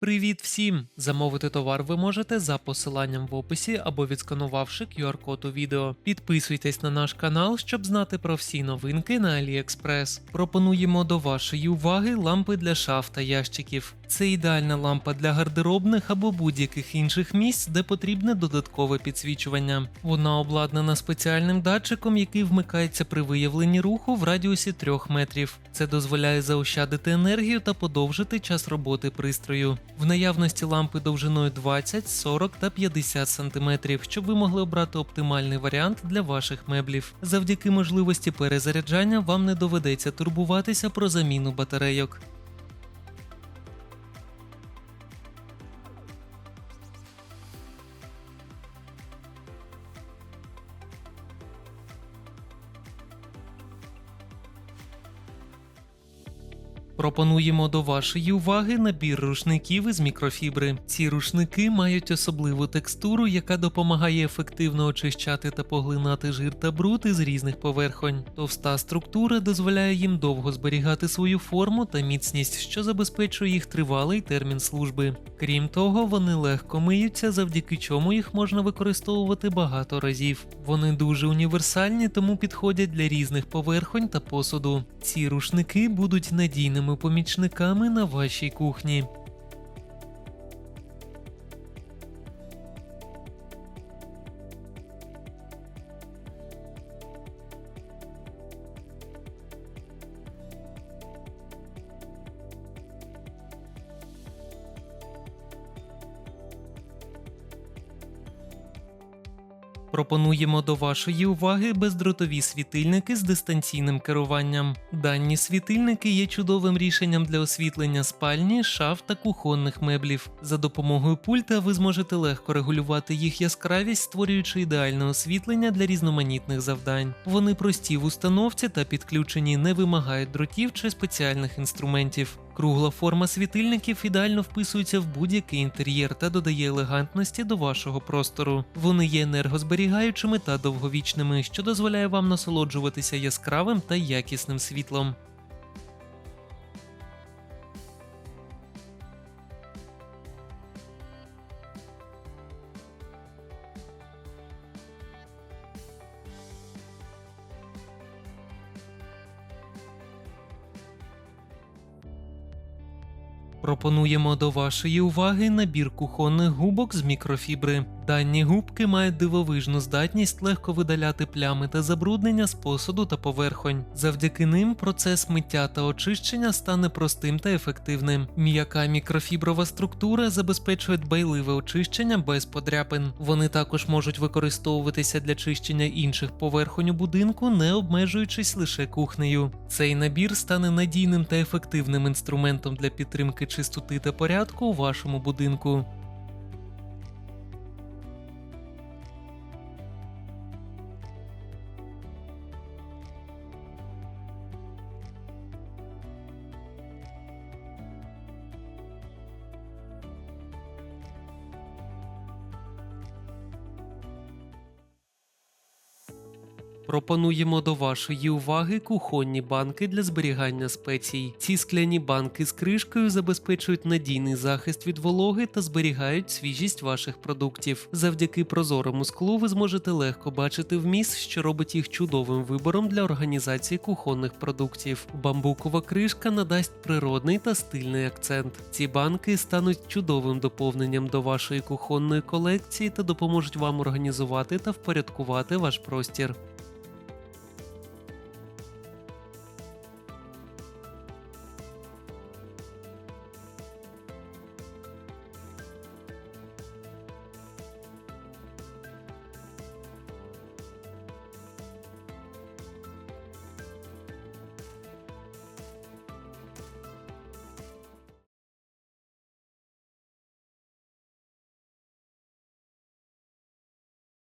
Привіт всім! Замовити товар ви можете за посиланням в описі або відсканувавши QR-код у відео. Підписуйтесь на наш канал, щоб знати про всі новинки на AliExpress. Пропонуємо до вашої уваги лампи для шаф та ящиків. Це ідеальна лампа для гардеробних або будь-яких інших місць, де потрібне додаткове підсвічування. Вона обладнана спеціальним датчиком, який вмикається при виявленні руху в радіусі 3 метрів. Це дозволяє заощадити енергію та подовжити час роботи пристрою. В наявності лампи довжиною 20, 40 та 50 см, щоб ви могли обрати оптимальний варіант для ваших меблів. Завдяки можливості перезаряджання вам не доведеться турбуватися про заміну батарейок. Пропонуємо до вашої уваги набір рушників із мікрофібри. Ці рушники мають особливу текстуру, яка допомагає ефективно очищати та поглинати жир та бруд із різних поверхонь. Товста структура дозволяє їм довго зберігати свою форму та міцність, що забезпечує їх тривалий термін служби. Крім того, вони легко миються, завдяки чому їх можна використовувати багато разів. Вони дуже універсальні, тому підходять для різних поверхонь та посуду. Ці рушники будуть надійними помічниками на вашій кухні. Пропонуємо до вашої уваги бездротові світильники з дистанційним керуванням. Дані світильники є чудовим рішенням для освітлення спальні, шаф та кухонних меблів. За допомогою пульта ви зможете легко регулювати їх яскравість, створюючи ідеальне освітлення для різноманітних завдань. Вони прості в установці та підключені, не вимагають дротів чи спеціальних інструментів. Кругла форма світильників ідеально вписується в будь-який інтер'єр та додає елегантності до вашого простору. Вони є енергозберігаючими та довговічними, що дозволяє вам насолоджуватися яскравим та якісним світлом. Пропонуємо до вашої уваги набір кухонних губок з мікрофібри. Дані губки мають дивовижну здатність легко видаляти плями та забруднення з посуду та поверхонь. Завдяки ним процес миття та очищення стане простим та ефективним. М'яка мікрофіброва структура забезпечує дбайливе очищення без подряпин. Вони також можуть використовуватися для чищення інших поверхонь у будинку, не обмежуючись лише кухнею. Цей набір стане надійним та ефективним інструментом для підтримки чистоти та порядку у вашому будинку. Пропонуємо до вашої уваги кухонні банки для зберігання спецій. Ці скляні банки з кришкою забезпечують надійний захист від вологи та зберігають свіжість ваших продуктів. Завдяки прозорому склу ви зможете легко бачити вміст, що робить їх чудовим вибором для організації кухонних продуктів. Бамбукова кришка надасть природний та стильний акцент. Ці банки стануть чудовим доповненням до вашої кухонної колекції та допоможуть вам організувати та впорядкувати ваш простір.